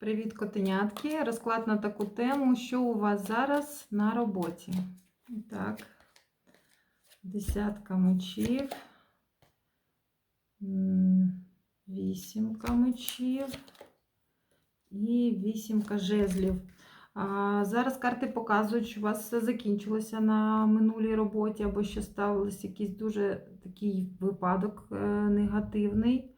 Привіт, котенятки! Розклад на таку тему, що у вас зараз на роботі. Так, десятка мечів, вісімка мечів і вісімка жезлів. Зараз карти показують, що у вас все закінчилося на минулій роботі, або що стався якийсь дуже такий випадок е, негативний.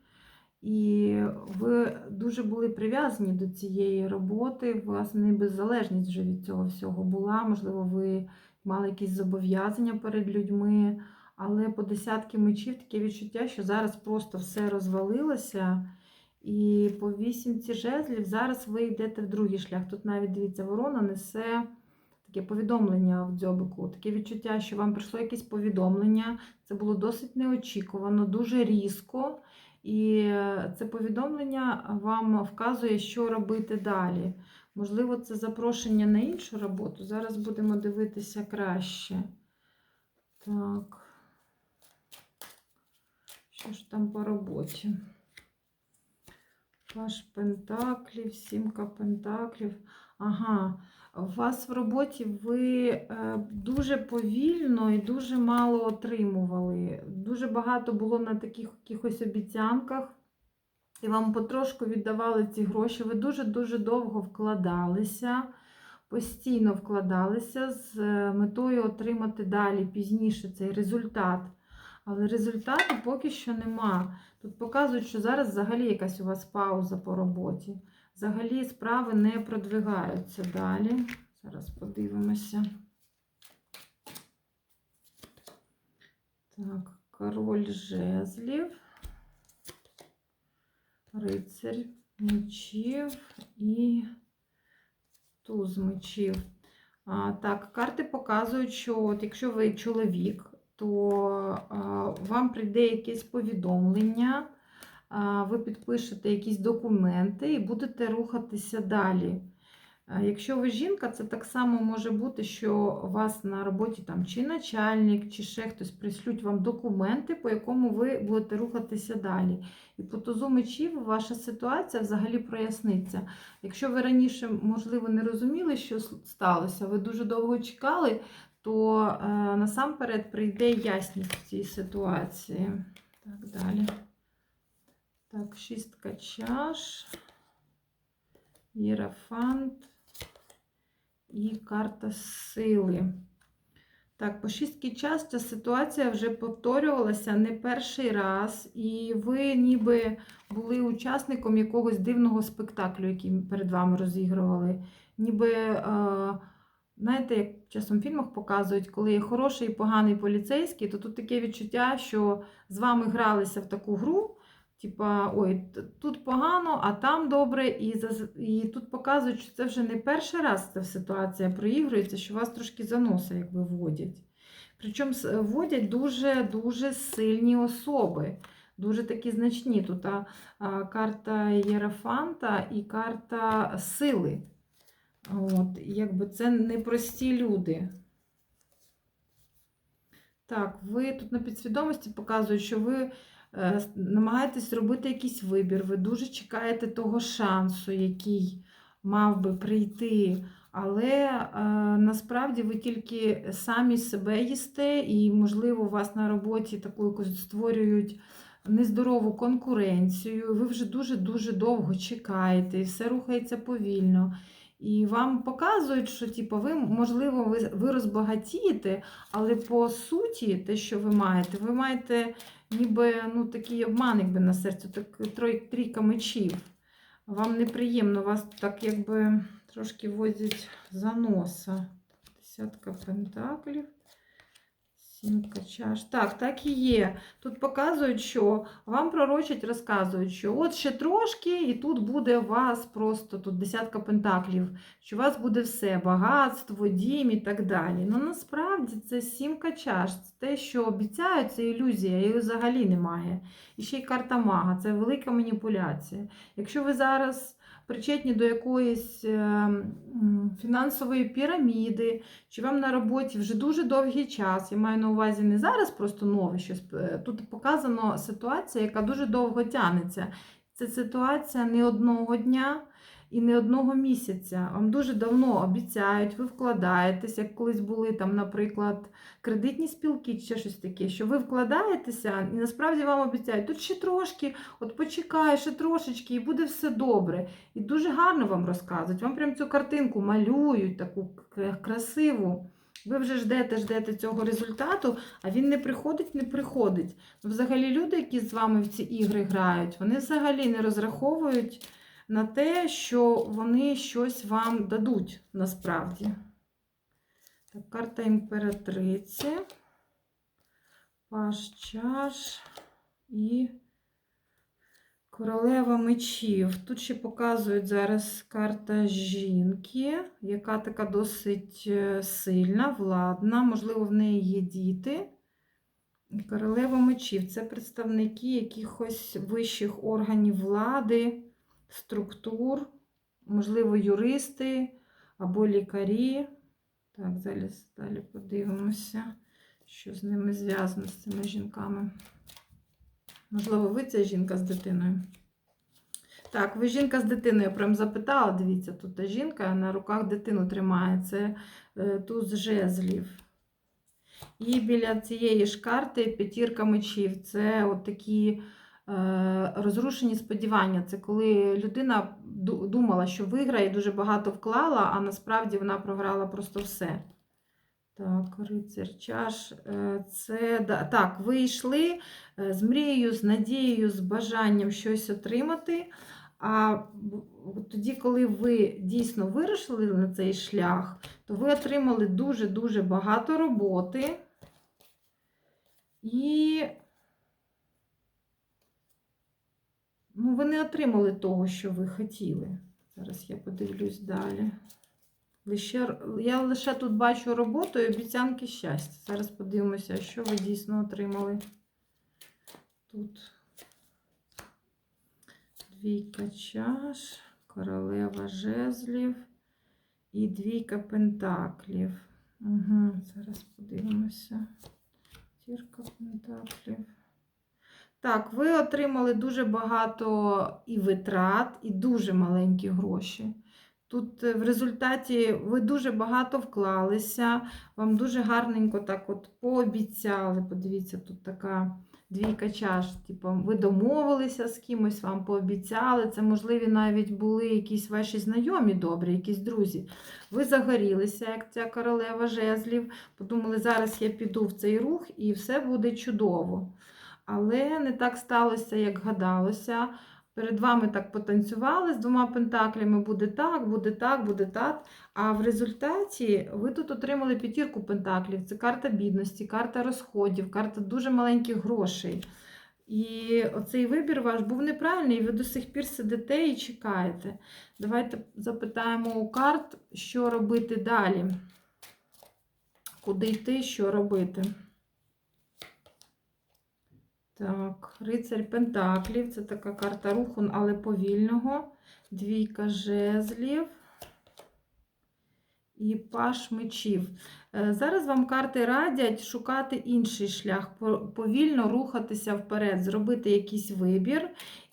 І ви дуже були прив'язані до цієї роботи, у вас не беззалежність вже від цього всього була. Можливо, ви мали якісь зобов'язання перед людьми, але по десятки мечів таке відчуття, що зараз просто все розвалилося. І по вісімці жезлів зараз ви йдете в другий шлях. Тут навіть дивіться, ворона несе таке повідомлення в дзьобику. Таке відчуття, що вам прийшло якесь повідомлення. Це було досить неочікувано, дуже різко. І це повідомлення вам вказує, що робити далі. Можливо, це запрошення на іншу роботу. Зараз будемо дивитися краще. Так. Що ж там по роботі? Паш Пентаклів, сімка Пентаклів. Ага, у вас в роботі ви е, дуже повільно і дуже мало отримували. Дуже багато було на таких якихось обіцянках, і вам потрошку віддавали ці гроші. Ви дуже-дуже довго вкладалися, постійно вкладалися з е, метою отримати далі пізніше цей результат. Але результату поки що нема. Тут показують, що зараз взагалі якась у вас пауза по роботі. Взагалі справи не продвигаються далі. Зараз подивимося. Так, король жезлів, рицарь мечів і туз мечів. А, Так, карти показують, що от якщо ви чоловік, то вам прийде якесь повідомлення ви підпишете якісь документи і будете рухатися далі. Якщо ви жінка, це так само може бути, що у вас на роботі там чи начальник, чи ще хтось прислють вам документи, по якому ви будете рухатися далі. І по тузу мечів ваша ситуація взагалі проясниться. Якщо ви раніше, можливо, не розуміли, що сталося, ви дуже довго чекали, то е, насамперед прийде ясність в цій ситуації. Так, далі. Так, шістка чаш, єрафант і карта сили. Так, по шістки час ця ситуація вже повторювалася не перший раз, і ви ніби були учасником якогось дивного спектаклю, який перед вами розігрували. Ніби, е, знаєте, як часом в фільмах показують, коли є хороший і поганий поліцейський, то тут таке відчуття, що з вами гралися в таку гру. Типа, ой, тут погано, а там добре, і і тут показують, що це вже не перший раз ця ситуація проігрується, що вас трошки заноси якби вводять. Причому вводять дуже-дуже сильні особи, дуже такі значні. Тут а, карта Єрафанта і карта сили. От, Якби це непрості люди. Так, ви тут на підсвідомості показують, що ви. Е, намагаєтесь робити якийсь вибір, ви дуже чекаєте того шансу, який мав би прийти. Але е, насправді ви тільки самі себе їсте, і, можливо, у вас на роботі таку якусь створюють нездорову конкуренцію. Ви вже дуже-дуже довго чекаєте, і все рухається повільно. І вам показують, що типу, ви, можливо, ви ви розбагатієте, але по суті, те, що ви маєте, ви маєте ніби ну, такий обман якби на серці, так трійка мечів. Вам неприємно, вас так якби трошки возять за носа. Десятка пентаклів. Сімка чаш. Так, так і є. Тут показують, що вам пророчать, розказують, що от ще трошки, і тут буде у вас просто тут десятка пентаклів, що у вас буде все, багатство, дім і так далі. Ну насправді це сімка чаш. Це те, що обіцяють, це ілюзія, її взагалі немає. І ще й карта мага, це велика маніпуляція. Якщо ви зараз причетні до якоїсь е, фінансової піраміди, чи вам на роботі вже дуже довгий час. Я маю на увазі не зараз просто нове щось. Е, тут показано ситуація, яка дуже довго тягнеться. Це ситуація не одного дня. І не одного місяця. Вам дуже давно обіцяють, ви вкладаєтесь, як колись були там, наприклад, кредитні спілки чи щось таке, що ви вкладаєтеся, і насправді вам обіцяють, тут ще трошки, от почекай, ще трошечки, і буде все добре. І дуже гарно вам розказують. Вам прям цю картинку малюють, таку красиву. Ви вже ждете, ждете цього результату, а він не приходить, не приходить. Взагалі, люди, які з вами в ці ігри грають, вони взагалі не розраховують на те, що вони щось вам дадуть насправді. Так, карта імператриці, паш чаш і королева мечів. Тут ще показують зараз карта жінки, яка така досить е, сильна, владна, можливо, в неї є діти. Королева мечів це представники якихось вищих органів влади, структур, можливо, юристи або лікарі. Так, зараз далі подивимося, що з ними зв'язано з цими жінками. Можливо, ви ця жінка з дитиною. Так, ви жінка з дитиною, я прям запитала, дивіться, тут та жінка на руках дитину тримає. Це е, туз жезлів. І біля цієї ж карти п'ятірка мечів. Це от такі розрушені сподівання. Це коли людина думала, що виграє, дуже багато вклала, а насправді вона програла просто все. Так, рицар чаш. Е, Це так, ви йшли е, з мрією, з надією, з бажанням щось отримати. А тоді, коли ви дійсно вирушили на цей шлях, то ви отримали дуже-дуже багато роботи. І ну, ви не отримали того, що ви хотіли. Зараз я подивлюсь далі. Лише, я лише тут бачу роботу і обіцянки щастя. Зараз подивимося, що ви дійсно отримали. Тут двійка чаш, королева жезлів і двійка пентаклів. Угу, зараз подивимося. Тірка пентаклів. Так, ви отримали дуже багато і витрат, і дуже маленькі гроші. Тут е, в результаті ви дуже багато вклалися, вам дуже гарненько так от пообіцяли. Подивіться, тут така двійка чаш. Типу, ви домовилися з кимось, вам пообіцяли. Це, можливі, навіть були якісь ваші знайомі добрі, якісь друзі. Ви загорілися, як ця королева жезлів. Подумали, зараз я піду в цей рух і все буде чудово. Але не так сталося, як гадалося. Перед вами так потанцювали з двома пентаклями, буде так, буде так, буде так. А в результаті ви тут отримали п'ятірку пентаклів. Це карта бідності, карта розходів, карта дуже маленьких грошей. І оцей вибір ваш був неправильний, і ви до сих пір сидите і чекаєте. Давайте запитаємо у карт, що робити далі. Куди йти, що робити. Так, рицарь Пентаклів, це така карта руху, але повільного. Двійка жезлів і паш мечів. Е, Зараз вам карти радять шукати інший шлях, повільно рухатися вперед, зробити якийсь вибір.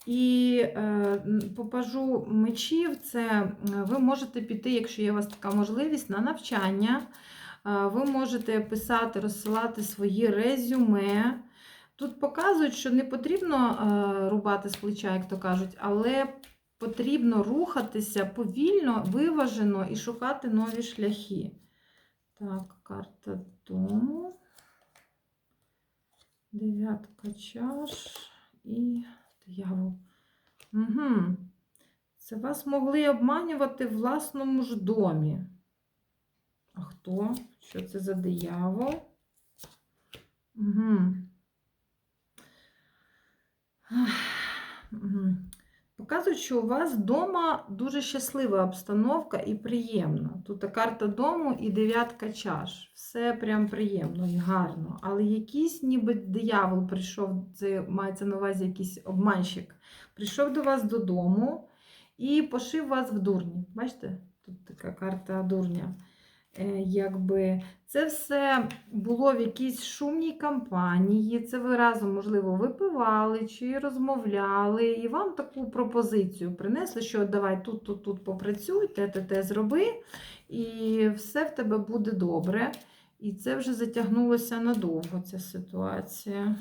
І е, по пажу мечів це е, ви можете піти, якщо є у вас така можливість, на навчання. Ви можете писати, розсилати свої резюме. Тут показують, що не потрібно е, рубати з плеча, як то кажуть, але потрібно рухатися повільно, виважено і шукати нові шляхи. Так, карта дому. Дев'ятка чаш і диявол. Угу. Це вас могли обманювати в власному ж домі. А хто? Що це за диявол? Угу. Показують, що у вас вдома дуже щаслива обстановка і приємна. Тут карта дому і дев'ятка чаш. Все прям приємно і гарно. Але якийсь ніби диявол прийшов, це мається на увазі якийсь обманщик, прийшов до вас додому і пошив вас в дурні. Бачите? Тут така карта дурня. Е, якби це все було в якійсь шумній кампанії. Це ви разом, можливо, випивали чи розмовляли, і вам таку пропозицію принесли, що давай тут, тут, тут попрацюй, те, те, те зроби, і все в тебе буде добре. І це вже затягнулося надовго, ця ситуація.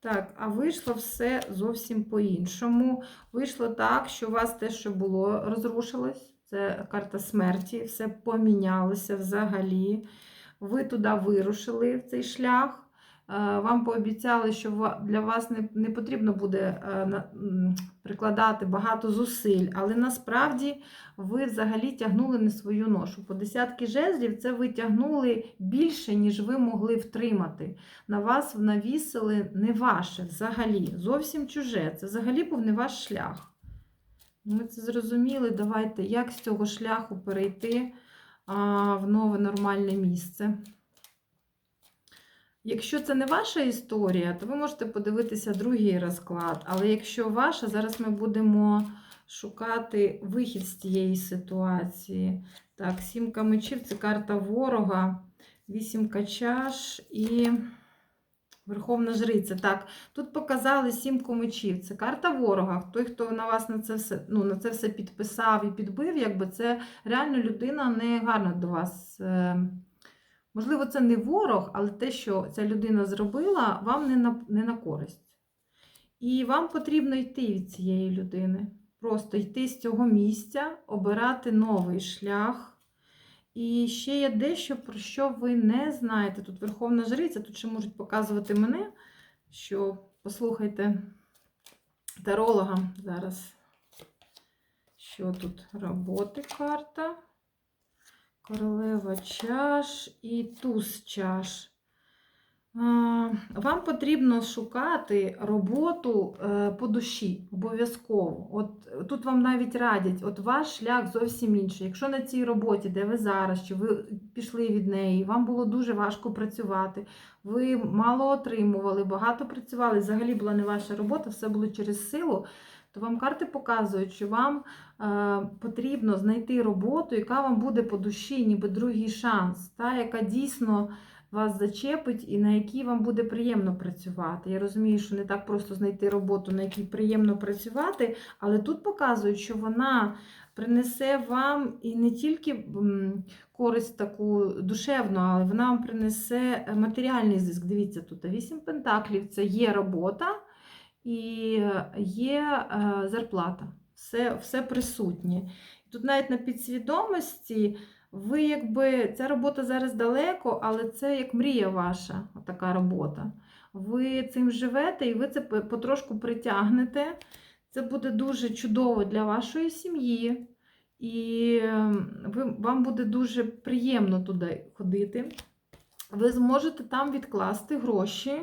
Так, а вийшло все зовсім по-іншому. Вийшло так, що у вас те, що було, розрушилось. Це карта смерті, все помінялося взагалі. Ви туди вирушили в цей шлях. Е, Вам пообіцяли, що для вас не, потрібно буде е, прикладати багато зусиль, але насправді ви взагалі тягнули не свою ношу. По десятки жезлів це ви тягнули більше, ніж ви могли втримати. На вас навісили не ваше взагалі, зовсім чуже. Це взагалі був не ваш шлях. Ми це зрозуміли. Давайте, як з цього шляху перейти в нове нормальне місце. Якщо це не ваша історія, то ви можете подивитися другий розклад. Але якщо ваша, зараз ми будемо шукати вихід з цієї ситуації. Так, сімка мечів це карта ворога, вісімка чаш і Верховна Жриця. Так, тут показали сімку мечів. Це карта ворога. Той, хто на вас на це все, ну, на це все підписав і підбив, якби це реально людина не гарна до вас. е, Можливо, це не ворог, але те, що ця людина зробила, вам не на, не на користь. І вам потрібно йти від цієї людини. Просто йти з цього місця, обирати новий шлях. І ще є дещо, про що ви не знаєте. Тут Верховна Жриця, тут ще можуть показувати мене, що послухайте таролога зараз. Що тут? Роботи карта. Королева чаш і туз чаш. Вам потрібно шукати роботу е, по душі обов'язково. От тут вам навіть радять, от ваш шлях зовсім інший. Якщо на цій роботі, де ви зараз, чи ви пішли від неї, вам було дуже важко працювати, ви мало отримували, багато працювали, взагалі була не ваша робота, все було через силу, то вам карти показують, що вам е, потрібно знайти роботу, яка вам буде по душі, ніби другий шанс, та, яка дійсно вас зачепить і на якій вам буде приємно працювати. Я розумію, що не так просто знайти роботу, на якій приємно працювати, але тут показують, що вона принесе вам і не тільки користь таку душевну, але вона вам принесе матеріальний зиск. Дивіться, тут вісім пентаклів це є робота і є е, зарплата. Все, все присутнє. Тут навіть на підсвідомості. Ви якби ця робота зараз далеко, але це як мрія ваша, така робота. Ви цим живете і ви це потрошку притягнете. Це буде дуже чудово для вашої сім'ї, і ем, ви, вам буде дуже приємно туди ходити. Ви зможете там відкласти гроші.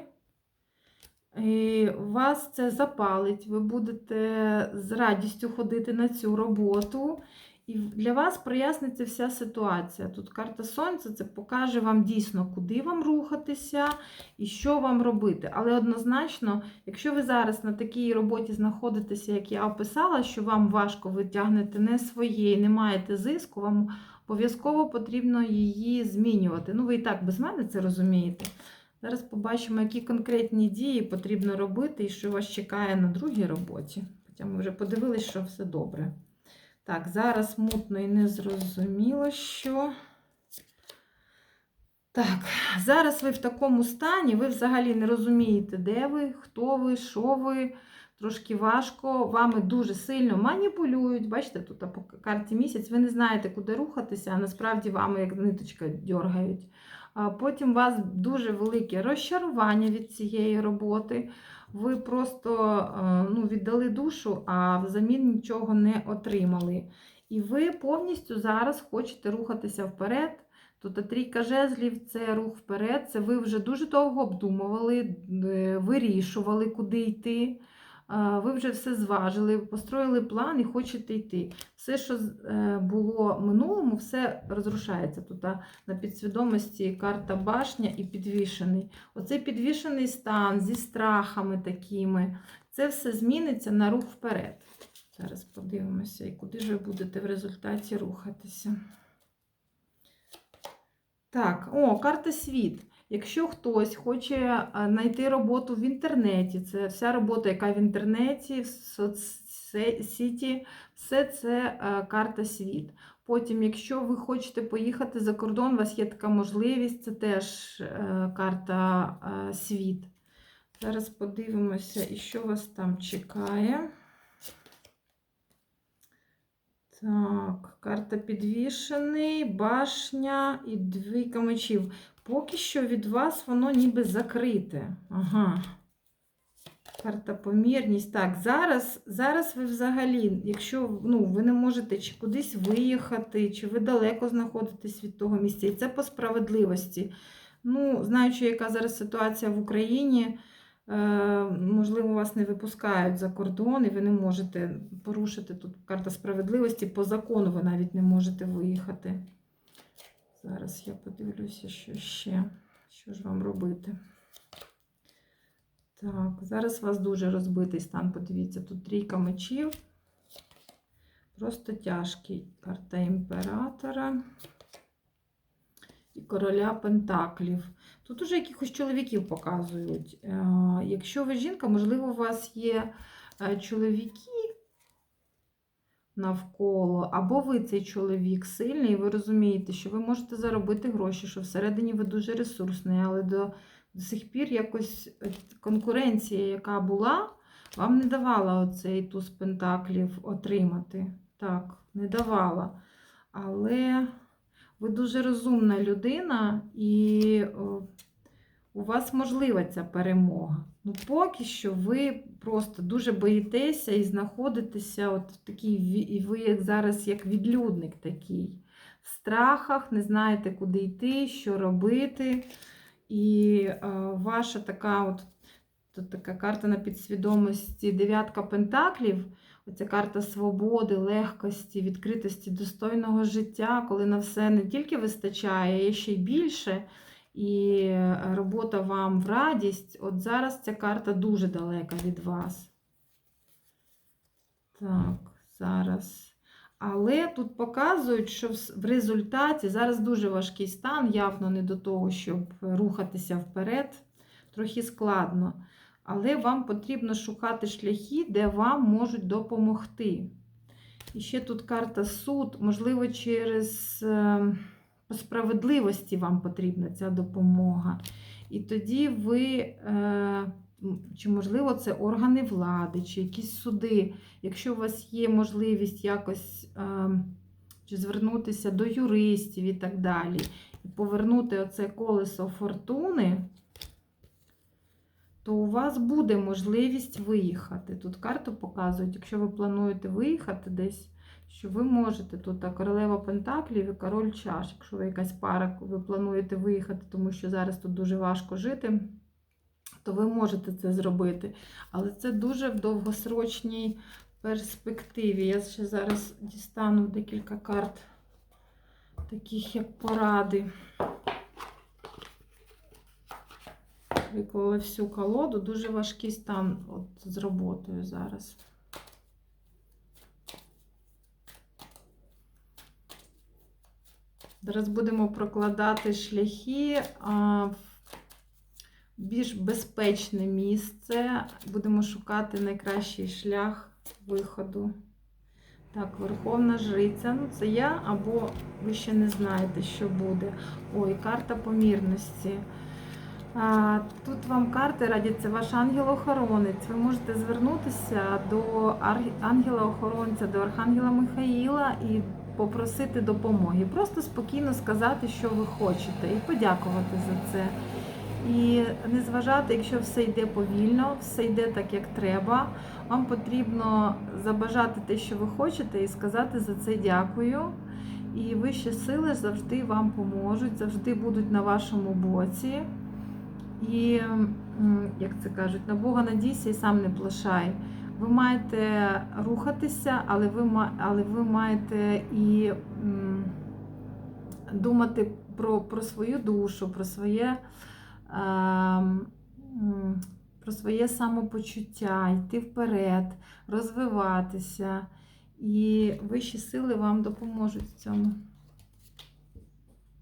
І вас це запалить, ви будете з радістю ходити на цю роботу. І для вас проясниться вся ситуація. Тут карта Сонця це покаже вам дійсно, куди вам рухатися і що вам робити. Але однозначно, якщо ви зараз на такій роботі знаходитеся, як я описала, що вам важко ви тягнете не своє і не маєте зиску, вам обов'язково потрібно її змінювати. Ну, ви і так без мене це розумієте. Зараз побачимо, які конкретні дії потрібно робити і що вас чекає на другій роботі. Хоча ми вже подивилися, що все добре. Так, зараз мутно і не зрозуміло, що. Так, зараз ви в такому стані, ви взагалі не розумієте, де ви, хто ви, що ви. Трошки важко, вами дуже сильно маніпулюють. Бачите, тут по карті місяць, ви не знаєте, куди рухатися, а насправді вами як ниточка дергають. Потім у вас дуже велике розчарування від цієї роботи. Ви просто е, ну, віддали душу, а взамін нічого не отримали. І ви повністю зараз хочете рухатися вперед. Тут трійка жезлів це рух вперед. Це ви вже дуже довго обдумували, е, вирішували, куди йти. Ви вже все зважили, построїли план і хочете йти. Все, що е, було в минулому, все розрушається. Тут на підсвідомості карта башня і підвішений. Оцей підвішений стан зі страхами такими, це все зміниться на рух вперед. Зараз подивимося, і куди ж ви будете в результаті рухатися. Так, о, карта світ. Якщо хтось хоче е, знайти роботу в інтернеті, це вся робота, яка в інтернеті, в соцсеті, все це е, карта світ. Потім, якщо ви хочете поїхати за кордон, у вас є така можливість, це теж е, карта світ. Зараз подивимося, і що вас там чекає. Так, карта підвішений, башня і двійка мечів. Поки що від вас воно ніби закрите. Ага. Карта помірність. Так, зараз зараз ви взагалі, якщо ну, ви не можете чи кудись виїхати, чи ви далеко знаходитесь від того місця, і це по справедливості. Ну, знаючи, яка зараз ситуація в Україні, е, можливо, вас не випускають за кордон, і ви не можете порушити тут карта справедливості. По закону ви навіть не можете виїхати. Зараз я подивлюся, що ще. Що ж вам робити? Так, зараз у вас дуже розбитий стан, подивіться, тут трійка мечів. Просто тяжкий. Карта імператора і короля Пентаклів. Тут уже якихось чоловіків показують. Е, Якщо ви жінка, можливо, у вас є е, чоловіки навколо, або ви цей чоловік сильний, і ви розумієте, що ви можете заробити гроші, що всередині ви дуже ресурсний, але до, до сих пір якось е, конкуренція, яка була, вам не давала оцей туз пентаклів отримати. Так, не давала. Але ви дуже розумна людина, і у вас можлива ця перемога. Ну, поки що ви просто дуже боїтеся і знаходитеся от в такій, і ви як зараз як відлюдник такий. В страхах, не знаєте, куди йти, що робити. І е, ваша така от тут така карта на підсвідомості дев'ятка пентаклів. Оця карта свободи, легкості, відкритості, достойного життя, коли на все не тільки вистачає, а є ще й більше. І робота вам в радість. От зараз ця карта дуже далека від вас. Так, зараз. Але тут показують, що в- результаті зараз дуже важкий стан, явно не до того, щоб рухатися вперед. Трохи складно. Але вам потрібно шукати шляхи, де вам можуть допомогти. І ще тут карта суд, можливо, через е, по справедливості вам потрібна ця допомога. І тоді ви, е, чи можливо, це органи влади, чи якісь суди. Якщо у вас є можливість якось е, чи звернутися до юристів і так далі, і повернути оце колесо фортуни, то у вас буде можливість виїхати. Тут карту показують, якщо ви плануєте виїхати десь, що ви можете тут королева Пентаклів і король чаш. Якщо ви якась пара, ви плануєте виїхати, тому що зараз тут дуже важко жити, то ви можете це зробити. Але це дуже в довгосрочній перспективі. Я ще зараз дістану декілька карт, таких як поради. Виклала всю колоду, дуже важкий стан от, з роботою зараз. Зараз будемо прокладати шляхи в більш безпечне місце. Будемо шукати найкращий шлях виходу. Так, Верховна Жриця. Ну, це я, або ви ще не знаєте, що буде. Ой, карта помірності. А, Тут вам карти радять, це ваш ангел-охоронець. Ви можете звернутися до ангела-охоронця, до Архангела Михаїла і попросити допомоги. Просто спокійно сказати, що ви хочете, і подякувати за це. І не зважати, якщо все йде повільно, все йде так, як треба. Вам потрібно забажати те, що ви хочете, і сказати за це дякую. І вищі сили завжди вам поможуть, завжди будуть на вашому боці. І, як це кажуть, на Бога надійся і сам не плашай. Ви маєте рухатися, але ви, але ви маєте і думати про, про свою душу, про своє, е, м, про своє самопочуття, йти вперед, розвиватися. І вищі сили вам допоможуть в цьому.